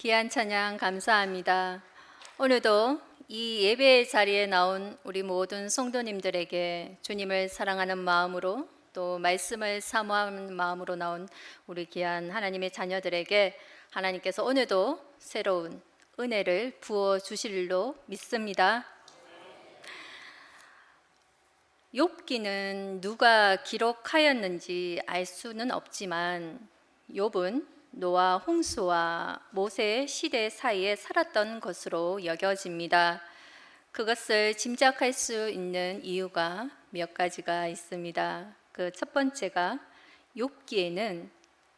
귀한 찬양 감사합니다. 오늘도 이 예배 자리에 나온 우리 모든 성도님들에게 주님을 사랑하는 마음으로 또 말씀을 사모하는 마음으로 나온 우리 귀한 하나님의 자녀들에게 하나님께서 오늘도 새로운 은혜를 부어 주실로 믿습니다. 욥기는 누가 기록하였는지 알 수는 없지만 욥은 노아 홍수와 모세 시대 사이에 살았던 것으로 여겨집니다. 그것을 짐작할 수 있는 이유가 몇 가지가 있습니다. 그 첫 번째가 욥기에는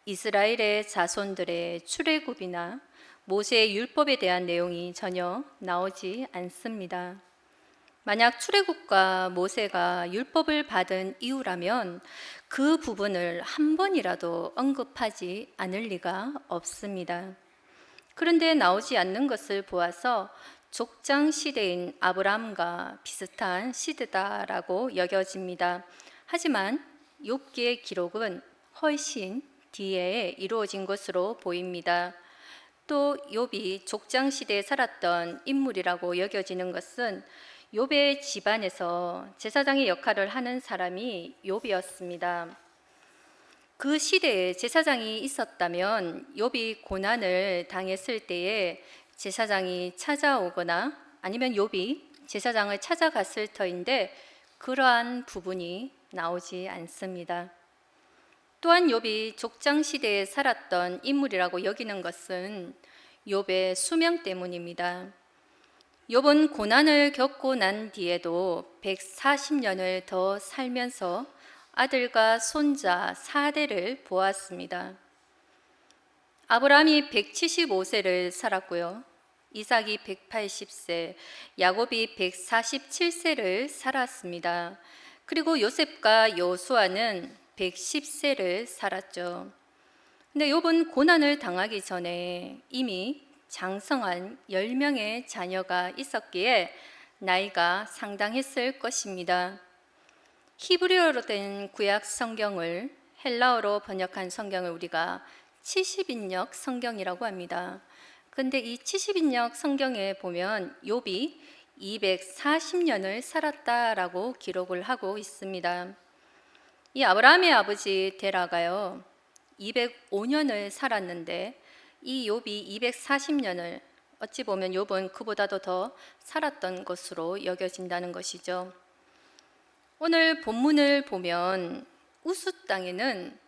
이스라엘의 자손들의 출애굽이나 모세의 율법에 대한 내용이 전혀 나오지 않습니다. 만약 출애굽과 모세가 율법을 받은 이유라면 그 부분을 한 번이라도 언급하지 않을 리가 없습니다. 그런데 나오지 않는 것을 보아서 족장 시대인 아브라함과 비슷한 시대다라고 여겨집니다. 하지만 욥기의 기록은 훨씬 뒤에 이루어진 것으로 보입니다. 또 욥이 족장 시대에 살았던 인물이라고 여겨지는 것은 욥의 집안에서 제사장의 역할을 하는 사람이 욥이었습니다. 그 시대에 제사장이 있었다면 욥이 고난을 당했을 때에 제사장이 찾아오거나 아니면 욥이 제사장을 찾아갔을 터인데 그러한 부분이 나오지 않습니다. 또한 욥이 족장 시대에 살았던 인물이라고 여기는 것은 욥의 수명 때문입니다. 욥은 고난을 겪고 난 뒤에도 140년을 더 살면서 아들과 손자 4대를 보았습니다. 아브라함이 175세를 살았고요. 이삭이 180세, 야곱이 147세를 살았습니다. 그리고 요셉과 여수아는 110세를 살았죠. 근데 욥은 고난을 당하기 전에 이미 장성한 10명의 자녀가 있었기에 나이가 상당했을 것입니다. 히브리어로 된 구약 성경을 헬라어로 번역한 성경을 우리가 70인역 성경이라고 합니다. 근데 이 70인역 성경에 보면 욥이 240년을 살았다라고 기록을 하고 있습니다. 이 아브라함의 아버지 데라가요. 205년을 살았는데 이 욥이 240년을 어찌 보면 욥은 그보다도 더 살았던 것으로 여겨진다는 것이죠. 오늘 본문을 보면 우스 땅에는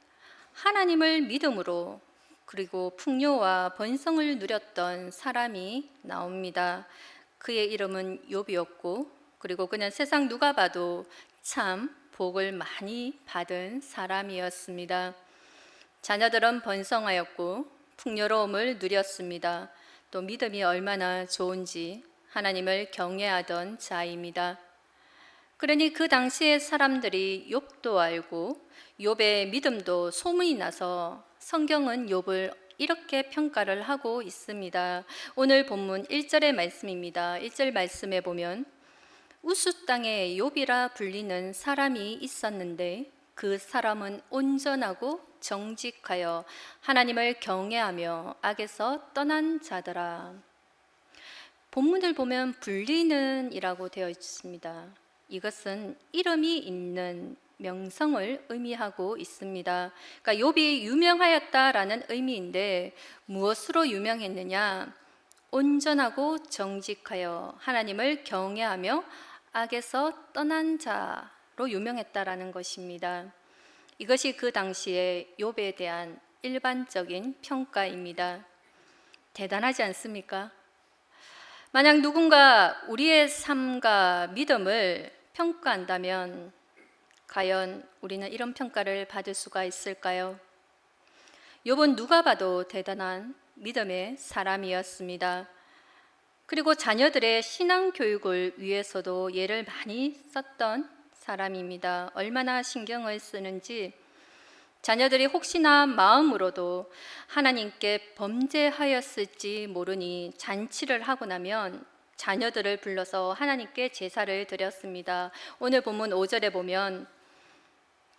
하나님을 믿음으로 그리고 풍요와 번성을 누렸던 사람이 나옵니다. 그의 이름은 욥이었고 그리고 그는 세상 누가 봐도 참 복을 많이 받은 사람이었습니다. 자녀들은 번성하였고 풍요로움을 누렸습니다. 또 믿음이 얼마나 좋은지 하나님을 경외하던 자입니다. 그러니 그 당시의 사람들이 욥도 알고 욥의 믿음도 소문이 나서 성경은 욥을 이렇게 평가를 하고 있습니다. 오늘 본문 1절의 말씀입니다. 1절 말씀에 보면 우수 땅에 욥이라 불리는 사람이 있었는데 그 사람은 온전하고 정직하여 하나님을 경외하며 악에서 떠난 자더라. 본문을 보면 불리는이라고 되어 있습니다. 이것은 이름이 있는 명성을 의미하고 있습니다. 그러니까 욥이 유명하였다라는 의미인데 무엇으로 유명했느냐? 온전하고 정직하여 하나님을 경외하며 악에서 떠난 자로 유명했다라는 것입니다. 이것이 그 당시에 욥에 대한 일반적인 평가입니다. 대단하지 않습니까? 만약 누군가 우리의 삶과 믿음을 평가한다면 과연 우리는 이런 평가를 받을 수가 있을까요? 욥은 누가 봐도 대단한 믿음의 사람이었습니다. 그리고 자녀들의 신앙 교육을 위해서도 예를 많이 썼던 사람입니다. 얼마나 신경을 쓰는지 자녀들이 혹시나 마음으로도 하나님께 범죄하였을지 모르니 잔치를 하고 나면 자녀들을 불러서 하나님께 제사를 드렸습니다. 오늘 본문 5절에 보면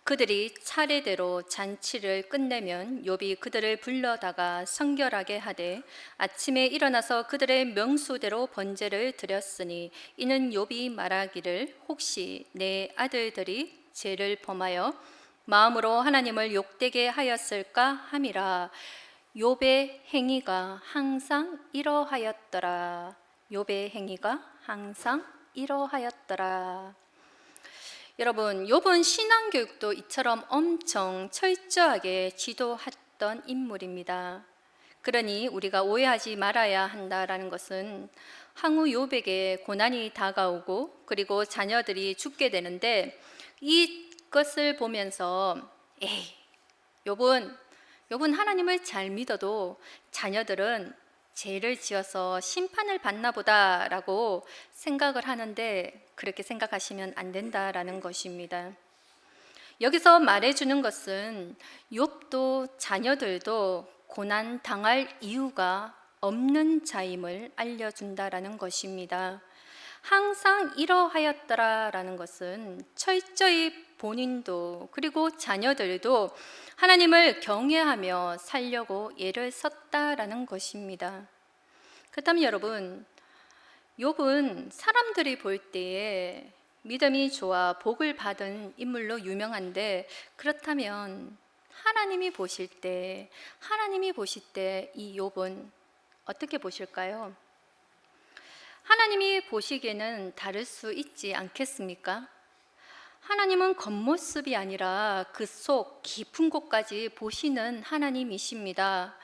그들이 차례대로 잔치를 끝내면 욥이 그들을 불러다가 성결하게 하되 아침에 일어나서 그들의 명수대로 번제를 드렸으니 이는 욥이 말하기를 혹시 내 아들들이 죄를 범하여 마음으로 하나님을 욕되게 하였을까 함이라. 욥의 행위가 항상 이러하였더라. 욥의 행위가 항상 이러하였더라 여러분, 욥은 신앙 교육도 이처럼 엄청 철저하게 지도했던 인물입니다. 그러니 우리가 오해하지 말아야 한다라는 것은 항우 욥에게 고난이 다가오고 그리고 자녀들이 죽게 되는데 이것을 보면서 에이, 욥은 욥은 하나님을 잘 믿어도 자녀들은 죄를 지어서 심판을 받나 보다라고 생각을 하는데 그렇게 생각하시면 안 된다라는 것입니다. 여기서 말해주는 것은 욥도 자녀들도 고난 당할 이유가 없는 자임을 알려준다라는 것입니다. 항상 이러하였더라라는 것은 철저히 본인도 그리고 자녀들도 하나님을 경외하며 살려고 예를 썼다라는 것입니다. 그렇다면 여러분, 욥은 사람들이 볼 때에 믿음이 좋아 복을 받은 인물로 유명한데 그렇다면 하나님이 보실 때 하나님이 보실 때 이 욥은 어떻게 보실까요? 하나님이 보시기에는 다를 수 있지 않겠습니까? 하나님은 겉모습이 아니라 그 속 깊은 곳까지 보시는 하나님이십니다.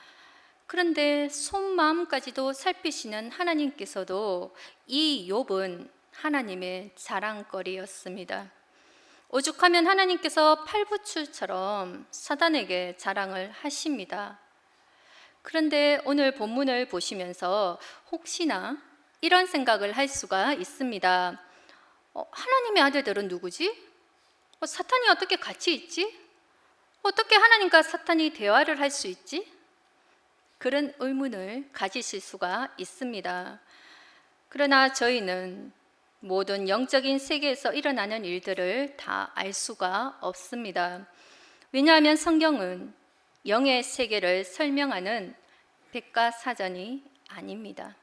그런데 속마음까지도 살피시는 하나님께서도 이 욥은 하나님의 자랑거리였습니다. 오죽하면 하나님께서 팔부출처럼 사단에게 자랑을 하십니다. 그런데 오늘 본문을 보시면서 혹시나 이런 생각을 할 수가 있습니다. 어, 하나님의 아들들은 누구지? 어, 사탄이 어떻게 같이 있지? 어떻게 하나님과 사탄이 대화를 할 수 있지? 그런 의문을 가지실 수가 있습니다. 그러나 저희는 모든 영적인 세계에서 일어나는 일들을 다 알 수가 없습니다. 왜냐하면 성경은 영의 세계를 설명하는 백과사전이 아닙니다.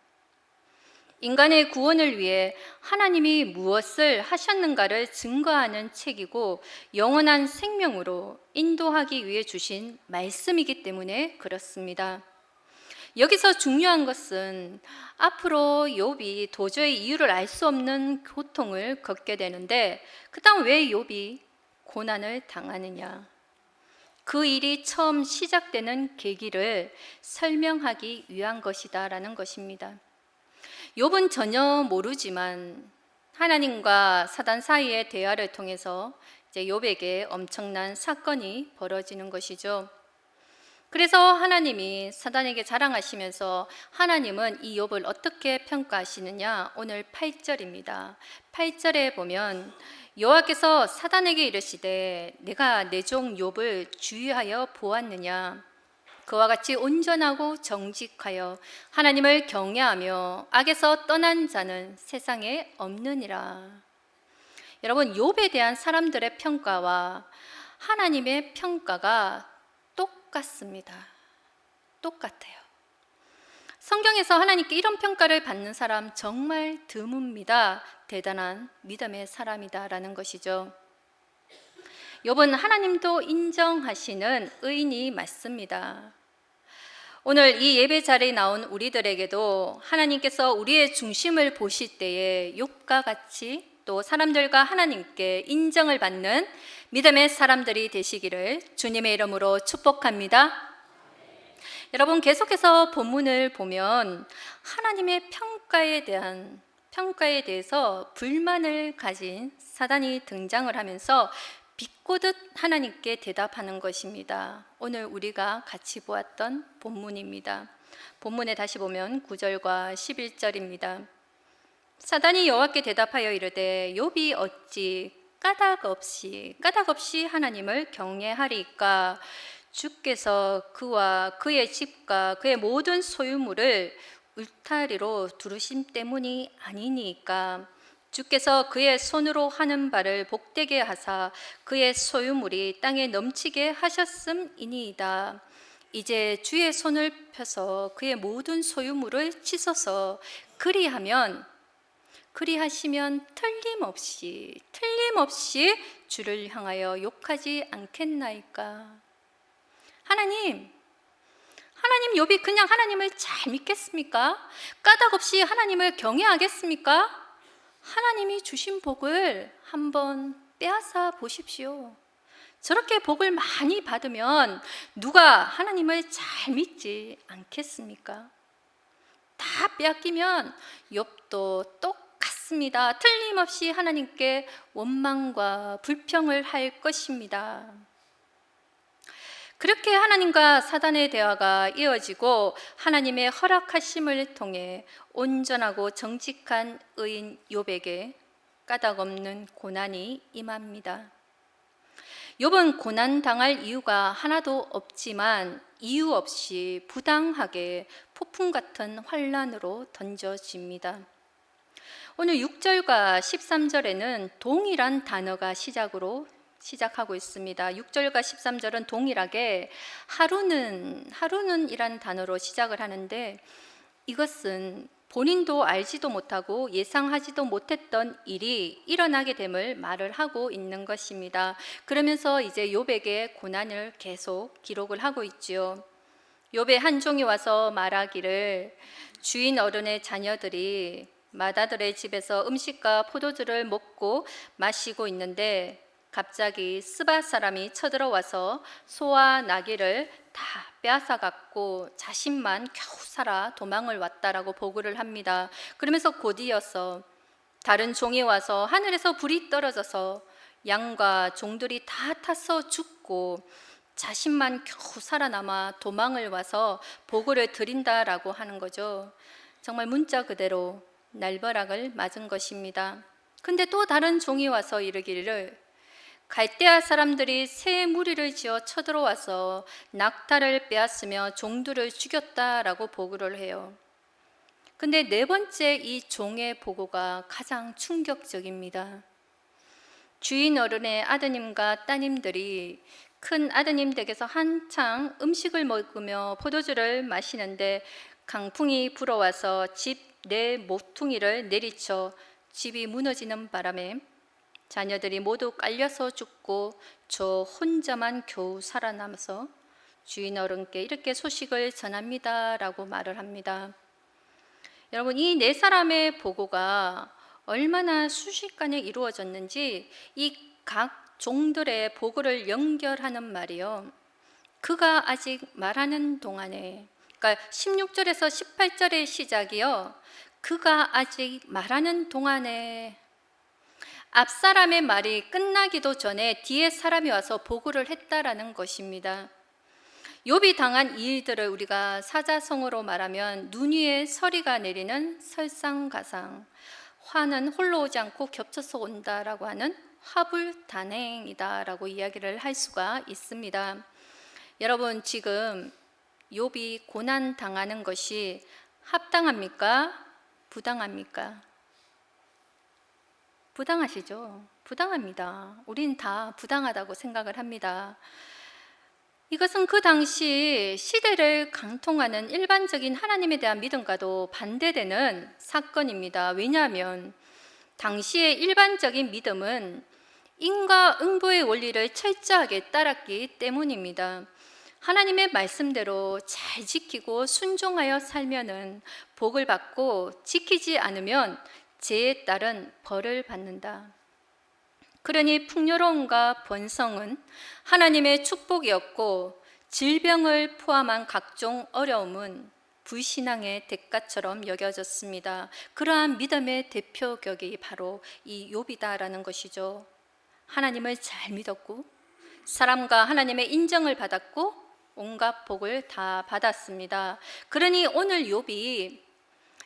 인간의 구원을 위해 하나님이 무엇을 하셨는가를 증거하는 책이고 영원한 생명으로 인도하기 위해 주신 말씀이기 때문에 그렇습니다. 여기서 중요한 것은 앞으로 욥이 도저히 이유를 알 수 없는 고통을 겪게 되는데 그다음 왜 욥이 고난을 당하느냐? 그 일이 처음 시작되는 계기를 설명하기 위한 것이다라는 것입니다. 욥은 전혀 모르지만 하나님과 사단 사이의 대화를 통해서 이제 욥에게 엄청난 사건이 벌어지는 것이죠. 그래서 하나님이 사단에게 자랑하시면서 하나님은 이 욥을 어떻게 평가하시느냐? 오늘 8절입니다. 8절에 보면 여호와께서 사단에게 이르시되 내가 내 종 욥을 주의하여 보았느냐? 그와 같이 온전하고 정직하여 하나님을 경외하며 악에서 떠난 자는 세상에 없느니라. 여러분 욥에 대한 사람들의 평가와 하나님의 평가가 똑같습니다. 똑같아요. 성경에서 하나님께 이런 평가를 받는 사람 정말 드뭅니다. 대단한 믿음의 사람이다라는 것이죠. 욥은 하나님도 인정하시는 의인이 맞습니다. 오늘 이 예배 자리에 나온 우리들에게도 하나님께서 우리의 중심을 보실 때에 욥과 같이 또 사람들과 하나님께 인정을 받는 믿음의 사람들이 되시기를 주님의 이름으로 축복합니다. 여러분 계속해서 본문을 보면 하나님의 평가에 대한 평가에 대해서 불만을 가진 사단이 등장을 하면서 비꼬듯 하나님께 대답하는 것입니다. 오늘 우리가 같이 보았던 본문입니다. 본문에 다시 보면 9절과 11절입니다. 사단이 여호와께 대답하여 이르되 욥이 어찌 까닭 없이 까닭 없이 하나님을 경외하리까 주께서 그와 그의 집과 그의 모든 소유물을 울타리로 두르심 때문이 아니니까 주께서 그의 손으로 하는 바를 복되게 하사 그의 소유물이 땅에 넘치게 하셨음이니이다. 이제 주의 손을 펴서 그의 모든 소유물을 씻어서 그리하면 그리하시면 틀림없이 틀림없이 주를 향하여 욕하지 않겠나이까. 하나님, 하나님 욥이 그냥 하나님을 잘 믿겠습니까? 까닭 없이 하나님을 경외하겠습니까? 하나님이 주신 복을 한번 빼앗아 보십시오. 저렇게 복을 많이 받으면 누가 하나님을 잘 믿지 않겠습니까? 다 빼앗기면 욥도 똑 같습니다. 틀림없이 하나님께 원망과 불평을 할 것입니다. 그렇게 하나님과 사단의 대화가 이어지고 하나님의 허락하심을 통해 온전하고 정직한 의인 욥에게 까닭 없는 고난이 임합니다. 욥은 고난 당할 이유가 하나도 없지만 이유 없이 부당하게 폭풍 같은 환란으로 던져집니다. 오늘 6절과 13절에는 동일한 단어가 시작으로 시작하고 있습니다. 6절과 13절은 동일하게 하루는 하루는 이란 단어로 시작을 하는데 이것은 본인도 알지도 못하고 예상하지도 못했던 일이 일어나게 됨을 말을 하고 있는 것입니다. 그러면서 이제 욥에게 고난을 계속 기록을 하고 있지요. 욥의 한 종이 와서 말하기를 주인 어른의 자녀들이 마다들의 집에서 음식과 포도주를 먹고 마시고 있는데 갑자기 스바 사람이 쳐들어와서 소와 나귀를 다 빼앗아 갔고 자신만 겨우 살아 도망을 왔다라고 보고를 합니다. 그러면서 곧이어서 다른 종이 와서 하늘에서 불이 떨어져서 양과 종들이 다 타서 죽고 자신만 겨우 살아남아 도망을 와서 보고를 드린다라고 하는 거죠. 정말 문자 그대로 날벼락을 맞은 것입니다. 근데 또 다른 종이 와서 이르기를 갈대아 사람들이 새 무리를 지어 쳐들어와서 낙타를 빼앗으며 종들을 죽였다라고 보고를 해요. 근데 네 번째 이 종의 보고가 가장 충격적입니다. 주인 어른의 아드님과 따님들이 큰 아드님 댁에서 한창 음식을 먹으며 포도주를 마시는데 강풍이 불어와서 집 내 모퉁이를 내리쳐 집이 무너지는 바람에 자녀들이 모두 깔려서 죽고 저 혼자만 겨우 살아남아서 주인 어른께 이렇게 소식을 전합니다 라고 말을 합니다. 여러분 이 네 사람의 보고가 얼마나 순식간에 이루어졌는지 이 각 종들의 보고를 연결하는 말이요. 그가 아직 말하는 동안에 그러니까 16절에서 18절의 시작이요. 그가 아직 말하는 동안에 앞 사람의 말이 끝나기도 전에 뒤에 사람이 와서 보고를 했다라는 것입니다. 욥이 당한 일들을 우리가 사자성어로 말하면 눈 위에 서리가 내리는 설상가상, 화는 홀로 오지 않고 겹쳐서 온다라고 하는 화불단행이다라고 이야기를 할 수가 있습니다. 여러분 지금 욥이 고난 당하는 것이 합당합니까? 부당합니까? 부당하시죠? 부당합니다. 우린 다 부당하다고 생각을 합니다. 이것은 그 당시 시대를 강통하는 일반적인 하나님에 대한 믿음과도 반대되는 사건입니다. 왜냐하면 당시의 일반적인 믿음은 인과 응보의 원리를 철저하게 따랐기 때문입니다. 하나님의 말씀대로 잘 지키고 순종하여 살면은 복을 받고 지키지 않으면 죄에 따른 벌을 받는다. 그러니 풍요로움과 번성은 하나님의 축복이었고 질병을 포함한 각종 어려움은 불신앙의 대가처럼 여겨졌습니다. 그러한 믿음의 대표격이 바로 이 욥이다라는 것이죠. 하나님을 잘 믿었고 사람과 하나님의 인정을 받았고 온갖 복을 다 받았습니다. 그러니 오늘 욥이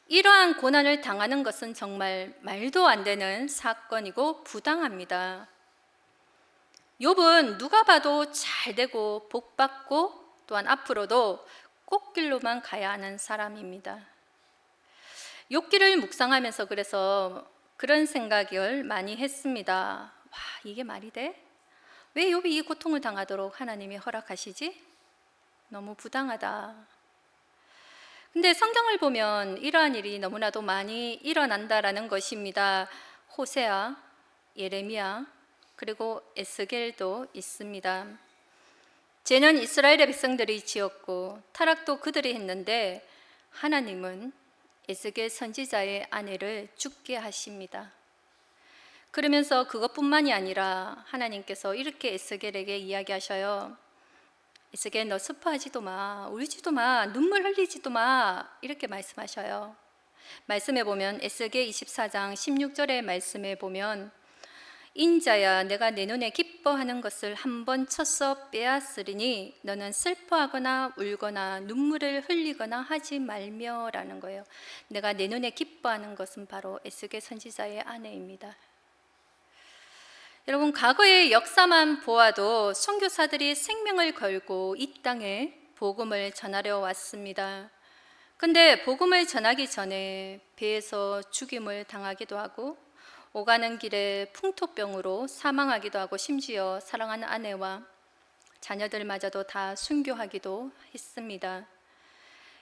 이러한 고난을 당하는 것은 정말 말도 안 되는 사건이고 부당합니다. 욥은 누가 봐도 잘 되고 복 받고 또한 앞으로도 꽃길로만 가야 하는 사람입니다. 욥기를 묵상하면서 그래서 그런 생각을 많이 했습니다. 와, 이게 말이 돼? 왜 욥이 이 고통을 당하도록 하나님이 허락하시지? 너무 부당하다. 근데 성경을 보면 이러한 일이 너무나도 많이 일어난다라는 것입니다. 호세아, 예레미야, 그리고 에스겔도 있습니다. 죄는 이스라엘의 백성들이 지었고 타락도 그들이 했는데 하나님은 에스겔 선지자의 아내를 죽게 하십니다. 그러면서 그것뿐만이 아니라 하나님께서 이렇게 에스겔에게 이야기하셔요. 에스겔 너 슬퍼하지도 마, 울지도 마, 눈물 흘리지도 마 이렇게 말씀하셔요. 말씀해 보면 에스겔 24장 16절의 말씀에 보면 인자야 내가 내 눈에 기뻐하는 것을 한 번 쳐서 빼앗으리니 너는 슬퍼하거나 울거나 눈물을 흘리거나 하지 말며라는 거예요. 내가 내 눈에 기뻐하는 것은 바로 에스겔 선지자의 아내입니다. 여러분 과거의 역사만 보아도 선교사들이 생명을 걸고 이 땅에 복음을 전하려 왔습니다. 근데 복음을 전하기 전에 배에서 죽임을 당하기도 하고 오가는 길에 풍토병으로 사망하기도 하고 심지어 사랑하는 아내와 자녀들마저도 다 순교하기도 했습니다.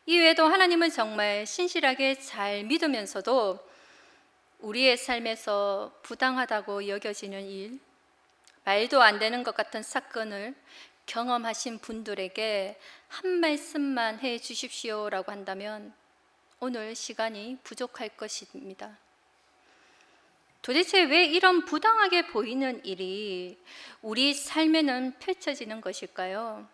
이외에도 하나님을 정말 신실하게 잘 믿으면서도 우리의 삶에서 부당하다고 여겨지는 일, 말도 안 되는 것 같은 사건을 경험하신 분들에게 한 말씀만 해 주십시오라고 한다면 오늘 시간이 부족할 것입니다. 도대체 왜 이런 부당하게 보이는 일이 우리 삶에는 펼쳐지는 것일까요?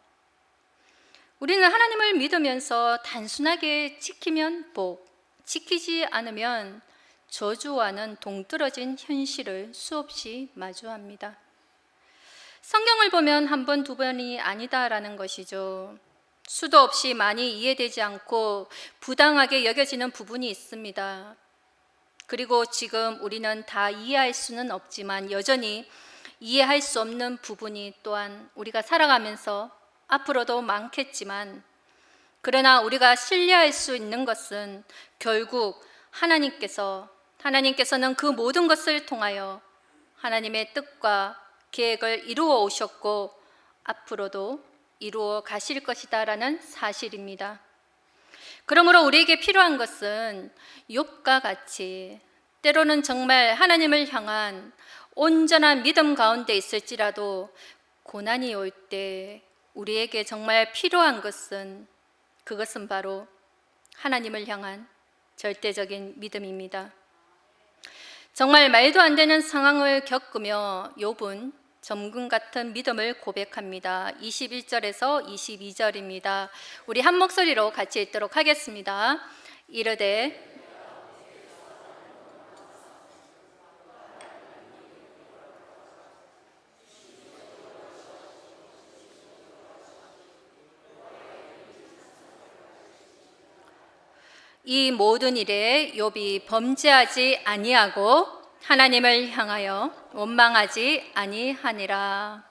우리는 하나님을 믿으면서 단순하게 지키면 복, 지키지 않으면 저주와는 동떨어진 현실을 수없이 마주합니다. 성경을 보면 한 번, 두 번이 아니다라는 것이죠. 수도 없이 많이 이해되지 않고 부당하게 여겨지는 부분이 있습니다. 그리고 지금 우리는 다 이해할 수는 없지만 여전히 이해할 수 없는 부분이 또한 우리가 살아가면서 앞으로도 많겠지만 그러나 우리가 신뢰할 수 있는 것은 결국 하나님께서 하나님께서는 그 모든 것을 통하여 하나님의 뜻과 계획을 이루어 오셨고 앞으로도 이루어 가실 것이다라는 사실입니다. 그러므로 우리에게 필요한 것은 욥과 같이 때로는 정말 하나님을 향한 온전한 믿음 가운데 있을지라도 고난이 올 때 우리에게 정말 필요한 것은 그것은 바로 하나님을 향한 절대적인 믿음입니다. 정말 말도 안 되는 상황을 겪으며 욥은 점금 같은 믿음을 고백합니다. 21절에서 22절입니다. 우리 한 목소리로 같이 읽도록 하겠습니다. 이르되 이 모든 일에 욥이 범죄하지 아니하고 하나님을 향하여 원망하지 아니하니라.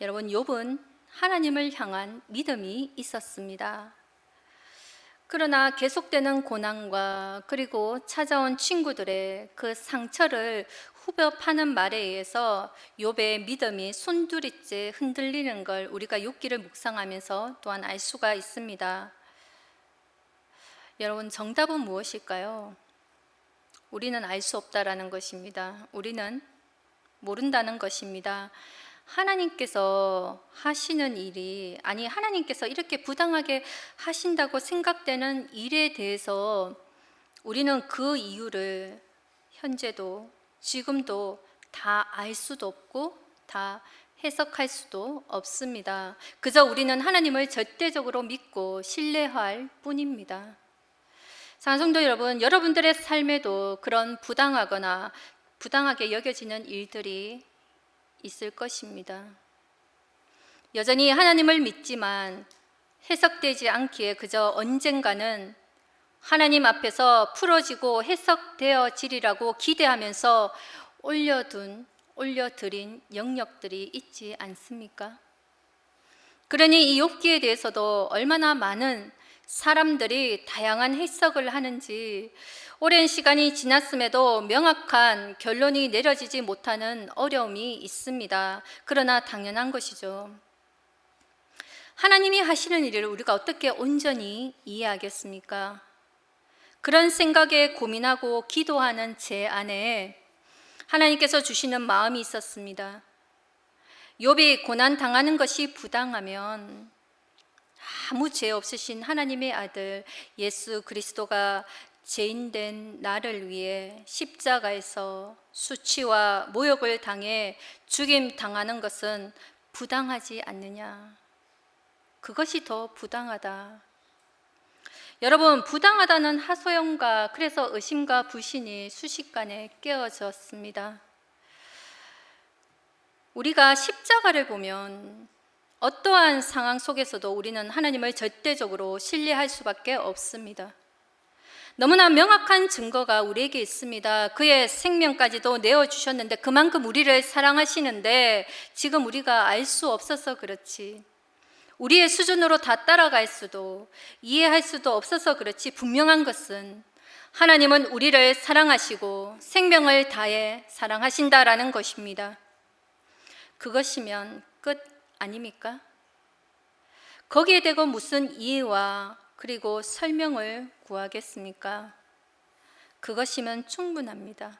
여러분 욥은 하나님을 향한 믿음이 있었습니다. 그러나 계속되는 고난과 그리고 찾아온 친구들의 그 상처를 후벼 파는 말에 의해서 욥의 믿음이 손두리째 흔들리는 걸 우리가 욥기를 묵상하면서 또한 알 수가 있습니다. 여러분 정답은 무엇일까요? 우리는 알 수 없다라는 것입니다. 우리는 모른다는 것입니다. 하나님께서 하시는 일이 아니 하나님께서 이렇게 부당하게 하신다고 생각되는 일에 대해서 우리는 그 이유를 현재도 지금도 다 알 수도 없고 다 해석할 수도 없습니다. 그저 우리는 하나님을 절대적으로 믿고 신뢰할 뿐입니다. 사성도 여러분, 여러분들의 삶에도 그런 부당하거나 부당하게 여겨지는 일들이 있을 것입니다. 여전히 하나님을 믿지만 해석되지 않기에 그저 언젠가는 하나님 앞에서 풀어지고 해석되어지리라고 기대하면서 올려둔, 올려드린 영역들이 있지 않습니까? 그러니 이 욥기에 대해서도 얼마나 많은 사람들이 다양한 해석을 하는지 오랜 시간이 지났음에도 명확한 결론이 내려지지 못하는 어려움이 있습니다. 그러나 당연한 것이죠. 하나님이 하시는 일을 우리가 어떻게 온전히 이해하겠습니까? 그런 생각에 고민하고 기도하는 제 안에 하나님께서 주시는 마음이 있었습니다. 욥이 고난 당하는 것이 부당하면 아무 죄 없으신 하나님의 아들 예수 그리스도가 죄인된 나를 위해 십자가에서 수치와 모욕을 당해 죽임 당하는 것은 부당하지 않느냐. 그것이 더 부당하다. 여러분, 부당하다는 하소연과 그래서 의심과 불신이 수식간에 깨어졌습니다. 우리가 십자가를 보면 어떠한 상황 속에서도 우리는 하나님을 절대적으로 신뢰할 수밖에 없습니다. 너무나 명확한 증거가 우리에게 있습니다. 그의 생명까지도 내어주셨는데 그만큼 우리를 사랑하시는데 지금 우리가 알 수 없어서 그렇지. 우리의 수준으로 다 따라갈 수도 이해할 수도 없어서 그렇지 분명한 것은 하나님은 우리를 사랑하시고 생명을 다해 사랑하신다라는 것입니다. 그것이면 끝 아닙니까? 거기에 대고 무슨 이해와 그리고 설명을 구하겠습니까? 그것이면 충분합니다.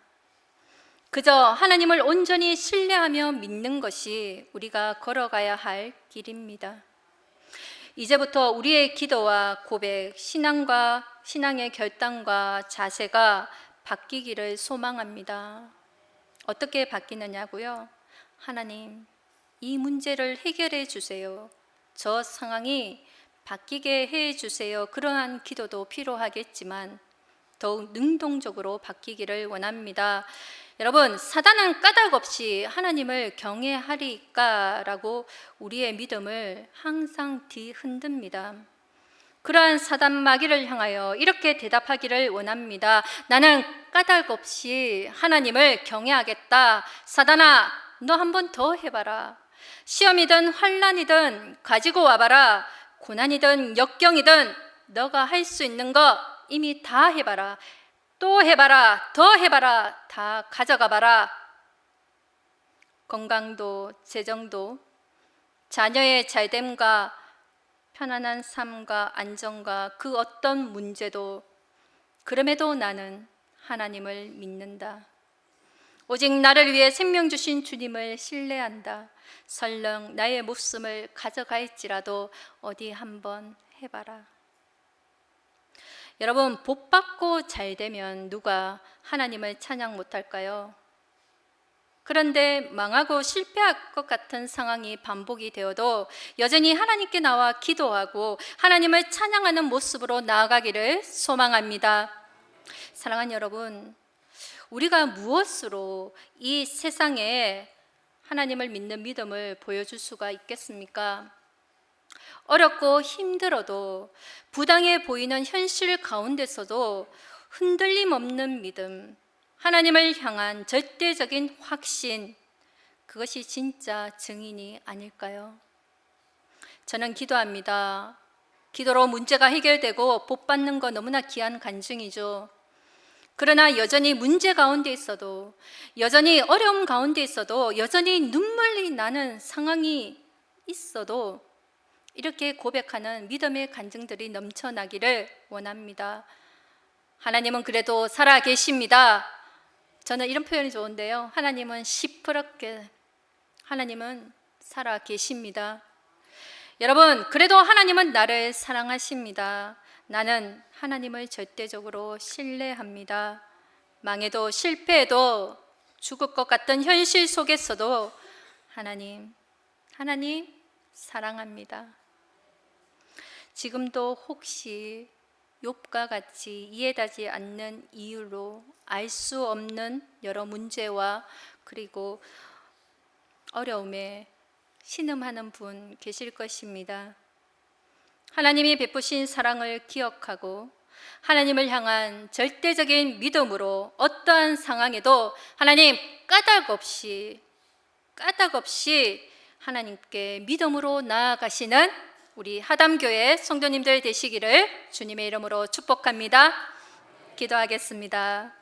그저 하나님을 온전히 신뢰하며 믿는 것이 우리가 걸어가야 할 길입니다. 이제부터 우리의 기도와 고백, 신앙과 신앙의 결단과 자세가 바뀌기를 소망합니다. 어떻게 바뀌느냐고요? 하나님, 이 문제를 해결해 주세요. 저 상황이 바뀌게 해 주세요. 그러한 기도도 필요하겠지만 더욱 능동적으로 바뀌기를 원합니다. 여러분, 사단은 까닭 없이 하나님을 경외하리까라고 우리의 믿음을 항상 뒤흔듭니다. 그러한 사단 마귀를 향하여 이렇게 대답하기를 원합니다. 나는 까닭 없이 하나님을 경외하겠다. 사단아, 너 한 번 더 해봐라. 시험이든 환란이든 가지고 와봐라. 고난이든 역경이든 너가 할 수 있는 거 이미 다 해봐라. 또 해봐라. 더 해봐라. 다 가져가 봐라. 건강도, 재정도, 자녀의 잘됨과 편안한 삶과 안정과 그 어떤 문제도 그럼에도 나는 하나님을 믿는다. 오직 나를 위해 생명 주신 주님을 신뢰한다. 설령 나의 목숨을 가져갈지라도 어디 한번 해봐라. 여러분, 복 받고 잘 되면 누가 하나님을 찬양 못할까요? 그런데 망하고 실패할 것 같은 상황이 반복이 되어도 여전히 하나님께 나와 기도하고 하나님을 찬양하는 모습으로 나아가기를 소망합니다. 사랑하는 여러분, 우리가 무엇으로 이 세상에 하나님을 믿는 믿음을 보여줄 수가 있겠습니까? 어렵고 힘들어도 부당해 보이는 현실 가운데서도 흔들림 없는 믿음, 하나님을 향한 절대적인 확신, 그것이 진짜 증인이 아닐까요? 저는 기도합니다. 기도로 문제가 해결되고 복 받는 거 너무나 귀한 간증이죠. 그러나 여전히 문제 가운데 있어도, 여전히 어려움 가운데 있어도, 여전히 눈물이 나는 상황이 있어도, 이렇게 고백하는 믿음의 간증들이 넘쳐나기를 원합니다. 하나님은 그래도 살아 계십니다. 저는 이런 표현이 좋은데요. 하나님은 시퍼렇게, 하나님은 살아 계십니다. 여러분, 그래도 하나님은 나를 사랑하십니다. 나는 하나님을 절대적으로 신뢰합니다. 망해도 실패해도 죽을 것 같던 현실 속에서도 하나님, 하나님 사랑합니다. 지금도 혹시 욥과 같이 이해되지 않는 이유로 알 수 없는 여러 문제와 그리고 어려움에 신음하는 분 계실 것입니다. 하나님이 베푸신 사랑을 기억하고 하나님을 향한 절대적인 믿음으로 어떠한 상황에도 하나님 까닭 없이 까닭 없이 하나님께 믿음으로 나아가시는 우리 하담교회 성도님들 되시기를 주님의 이름으로 축복합니다. 기도하겠습니다.